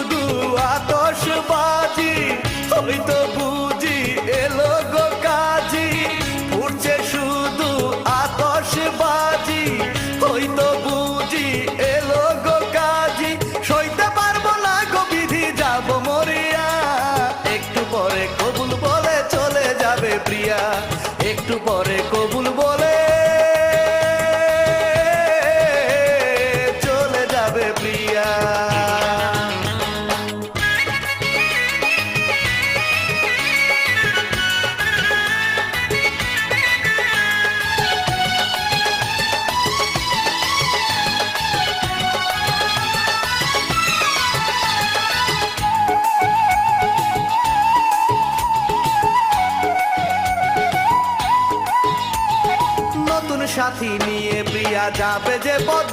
শুধু আতসবাজি ওই তো বুঝি এলো গো কাজি। উঠছে শুধু আতসবাজি ওই তো বুঝি এলো গো কাজী। সইতে পারব না গো বিধি, যাব মরিয়া। একটু পরে কবুল বলে চলে যাবে প্রিয়া। একটু পরে কবুল বলে চলে যাবে প্রিয়া। নতুন সাথী নিয়ে প্রিয়া যাবে যে পথ